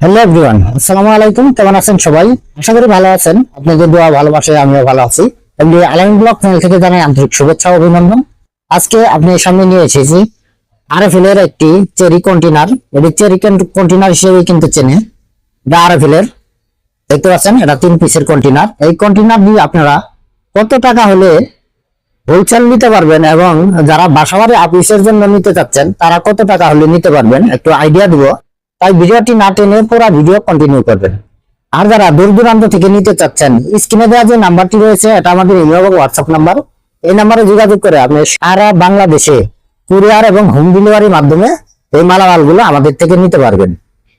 Hello everyone আসসালামু আলাইকুম, কেমন আছেন সবাই? আশা করি ভালো আছেন। আপনাদের দোয়া ভালোবাসে আমিও ভালো আছি। এমনি আলাইন ব্লক চ্যানেল থেকে জানাই আন্তরিক শুভেচ্ছা অভিনন্দন। আজকে আপনি সামনে নিয়ে এসেছি আরএফএল একটি চেরি কন্টেনার এটি চেরি কন্টেনার হিসেবে কিন্তু চেনে। এটা আরএফএল দেখতে পাচ্ছেন, এটা তিন পিসের কন্টেনার এই কন্টেনার দিয়ে আপনারা কত টাকা হলে হোলসেল নিতে পারবেন এবং যারা বাসাবাড়ি অফিসের জন্য নিতে চাচ্ছেন, তারা কত টাকা হলে নিতে পারবেন? একটু আইডিয়া দিব। তাই ভিডিওটি না টেনে পুরো ভিডিও কন্টিনিউ করবেন। আর যারা দূর দূরান্ত থেকে নিতে চাচ্ছেন স্ক্রিনে দেওয়া যে নাম্বারটি রয়েছে, এটা আমাদের ইমেল এবং হোয়াটসঅ্যাপ নাম্বার এই নাম্বারে যোগাযোগ করে আপনি সারা বাংলাদেশে কুরিয়ার এবং হোম ডেলিভারির মাধ্যমে এই মালামালগুলো আমাদের থেকে নিতে পারবেন।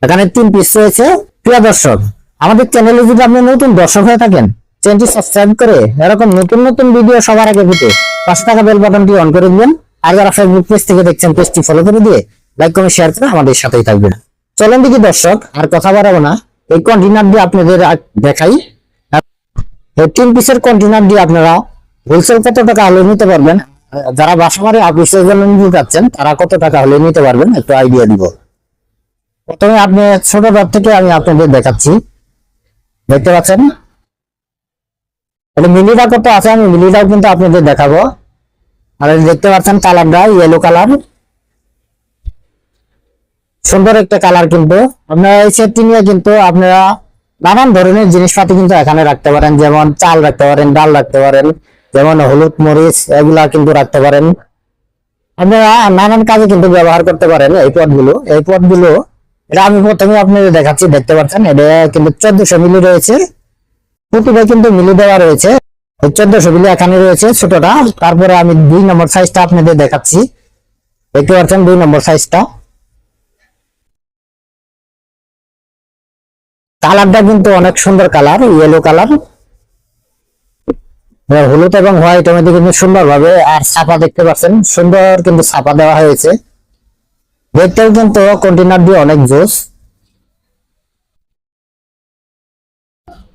এখানে তিন পিস রয়েছে। প্রিয় দর্শক, আমাদের চ্যানেলে যদি আপনি নতুন দর্শক হয়ে থাকেন চ্যানেলটি সাবস্ক্রাইব করে এরকম নতুন নতুন ভিডিও সবার আগে পেতে পাঁচ টাকা বেল বাটনটি অন করে দিবেন। আর যারা ফেসবুক পেজ থেকে দেখছেন পেজটি ফলো করে দিয়ে লাইক কমেন্ট শেয়ার করে আমাদের সাথেই থাকবেন। চলেন দেখি দর্শক, আর কথা বাড়াবো না। এই কন্টেনার দিয়ে আপনাদের দেখাই। এই তিন পিসের কন্টেনার দিয়ে আপনারা হোলসেল কত টাকা হলে নিতে পারবেন? যারা বাসাবাড়ি অফিসের জন্য নিতে তারা কত টাকা হলে নিতে পারবেন? একটু আইডিয়া দিব। প্রথমে আপনি ছোট দর থেকে আমি আপনাদের দেখাচ্ছি। দেখতে পাচ্ছেন? এটা মিলিটা কত আছে? আমি মিলিটাও কিন্তু আপনাদের দেখাবো। আর দেখতে পাচ্ছেন কালারটা ইয়েলো কালার। সুন্দর একটা কালার কিন্তু আপনারা এই সেটটি নিয়ে কিন্তু আপনারা নানান ধরনের জিনিসপাতি কিন্তু এখানে রাখতে পারেন, যেমন চাল রাখতে পারেন, ডাল রাখতে পারেন, যেমন হলুদ, মরিচ, এগুলা কিন্তু রাখতে পারেন। আপনারা নানান কাজে কিন্তু ব্যবহার করতে পারেন এই পথগুলো এই পথগুলো এটা আমি প্রথমে আপনাদের দেখাচ্ছি, দেখতে পাচ্ছেন? এটা কিন্তু চোদ্দশো মিলি রয়েছে। প্রতিটা কিন্তু মিলি দেওয়া রয়েছে। চোদ্দশো মিলি এখানে রয়েছে ছোটটা। তারপরে আমি দুই নম্বর সাইজটা আপনাদের দেখাচ্ছি। দেখতে পাচ্ছেন দুই নম্বর সাইজটা কালারটা কিন্তু অনেক সুন্দর কালার ইয়েলো কালার। হলুদ এবং হোয়াইট মধ্যে কিন্তু সুন্দর ভাবে আর ছাপা দেখতে পাচ্ছেন, সুন্দর কিন্তু ছাপা দেওয়া হয়েছে। দেখতেও কিন্তু কন্টেনার দিয়ে অনেক জোস।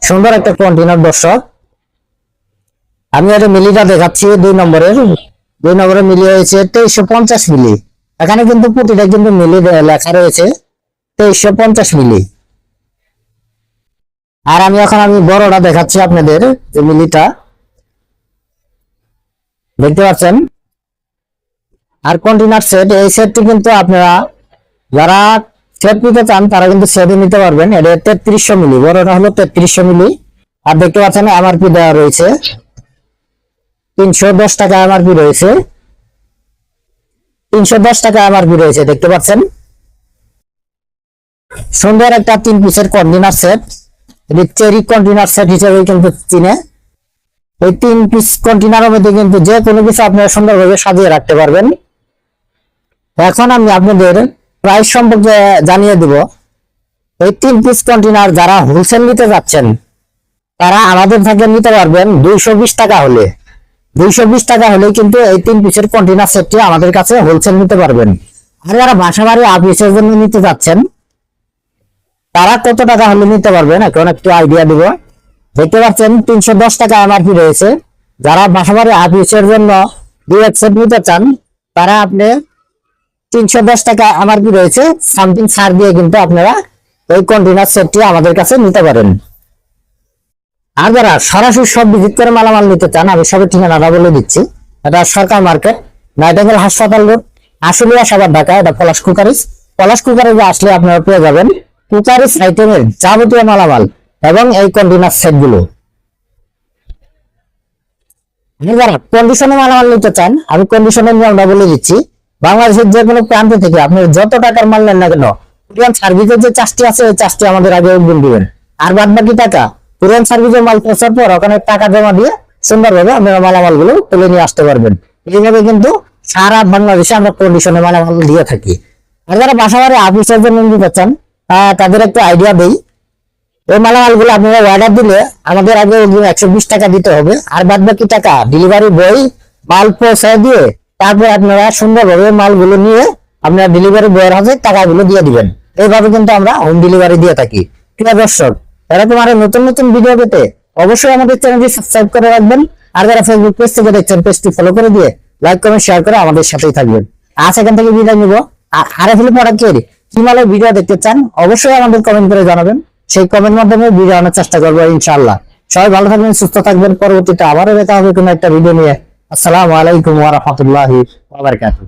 সুন্দর একটা কন্টেনার দর্শক। আমি একটা মিলিটা দেখাচ্ছি দুই নম্বরের। দুই নম্বরে মিলি হয়েছে তেইশশো পঞ্চাশ মিলি। এখানে কিন্তু প্রতিটা কিন্তু মিলি লেখা রয়েছে তেইশশো পঞ্চাশ মিলি। আর আমি এখন আমি বড়টা দেখাচ্ছি আপনাদের যে মিলিটা। দেখতে পাচ্ছেন? আর কন্টেনার সেট এই সেটটি কিন্তু আপনারা যারা সেট নিতে চান, তারা কিন্তু সেটে নিতে পারবেন। এটা তেত্রিশশো মিলি, বড়টা হলো তেত্রিশশো মিলি। আর দেখতে পাচ্ছেন এমআরপি দেওয়া রয়েছে। তিনশো দশ টাকা এমআরপি রয়েছে। তিনশো দশ টাকা এমআরপি রয়েছে, দেখতে পাচ্ছেন? সুন্দর একটা তিন পিসের কন্টেনার সেট এটি চেরি কন্টেনার সেট হিসেবে কিন্তু চিনে। এই তিন পিস কন্টেনারের মধ্যে কিন্তু যে কোনো কিছু আপনারা সুন্দরভাবে সাজিয়ে রাখতে পারবেন। এখন আমি আপনাদের প্রাইস সম্পর্কে জানিয়ে দেব। এই তিন পিস কন্টেনার যারা হোলসেল নিতে যাচ্ছেন, তারা আমাদের থেকে নিতে পারবেন দুইশো বিশ টাকা হলে। দুইশো বিশ টাকা হলে কিন্তু এই তিন পিসের কন্টেনার সেটটি আমাদের কাছে হোলসেল নিতে পারবেন। আর যারা বাসা বাড়ি জন্য নিতে যাচ্ছেন তারা কত টাকা হলে নিতে পারবেন এখন একটু আইডিয়া দিব। দেখতে পাচ্ছেন, তিনশো দশ টাকা এমআরপি রয়েছে। যারা বাসাবাড়ি অফিসের জন্য দুই এক সেট নিতে চান, তারা আপনি তিনশো দশ টাকা এমআরপি রয়েছে। সামথিং ছাড় দিয়ে কিন্তু আপনারা এই কন্টেনার সেটটি আমাদের কাছে নিতে পারেন। আর যারা সরাসরি সব ভিজিট করে মালামাল নিতে চান, আমি সবের ঠিকানাটা বলে দিচ্ছি। এটা সরকার মার্কেট নাইটেঙ্গেল হাসপাতাল রোড, আশুলিয়া সাবার ঢাকা, এটা পলাশ কুকারিস পলাশ কুকারিসে আসলে আপনারা পেয়ে যাবেন। কুকারিস আইটেমের যাবতীয় মালামাল এবং এই কন্টেনার সেটগুলো যারা কন্ডিশনে মালামাল নিতে চান, আমি কন্ডিশনের নিয়মটা বলে দিচ্ছি, বাংলাদেশের যে কোনো প্রান্ত থেকে আপনি যত টাকার মাল নেন না কেন, পুরান সার্ভিসের যে চাষটি আছে, এই চাষটি আমাদের আগে অগ্রিম দিবেন। আর বাদ বাকি টাকা, পুরান সার্ভিসের মাল পৌঁছার পর ওখানে টাকা জমা দিয়ে সুন্দরভাবে আপনারা মালামালগুলো তুলে নিয়ে আসতে পারবেন। এইভাবে কিন্তু সারা বাংলাদেশে আমরা কন্ডিশনে মালামাল দিয়ে থাকি। আর যারা বাসাবাড়ি অফিসের জন্য নিতে চান তাদের একটু আইডিয়া দেই। এই মালামালগুলো আপনারা অর্ডার দিলে আমাদের আগে একশো বিশ টাকা দিতে হবে। আর বাদ বাকি টাকা ডেলিভারি বই মাল পৌঁছায় দিয়ে তারপর আপনারা সুন্দরভাবে মালগুলো নিয়ে আপনারা ডেলিভারি বয়ের হাতে টাকাগুলো দিয়ে দিবেন। এইভাবে কিন্তু আমরা হোম ডেলিভারি দিয়ে থাকি। প্রিয় দর্শক এরকম আরও নতুন নতুন ভিডিও পেতে অবশ্যই আমাদের চ্যানেলটি সাবস্ক্রাইব করে রাখবেন। আর যারা ফেসবুক পেজ থেকে দেখছেন পেজটি ফলো করে দিয়ে লাইক কমেন্ট শেয়ার করে আমাদের সাথেই থাকবেন। আজ এখান থেকে বিদায় নিব। আর আরে ফেলে প্রোডাক্টের কি মালের ভিডিও দেখতে চান, অবশ্যই আমাদের কমেন্ট করে জানাবেন। সেই কমেন্ট মাধ্যমে ভিডিও আনার চেষ্টা করব ইনশাল্লাহ সবাই ভালো থাকবেন, সুস্থ থাকবেন। পরবর্তীতে আবারও দেখা হবে কোনো একটা ভিডিও নিয়ে। আসসালামু আলাইকুম ওয়া রাহমাতুল্লাহি ওয়া বারাকাতুহু।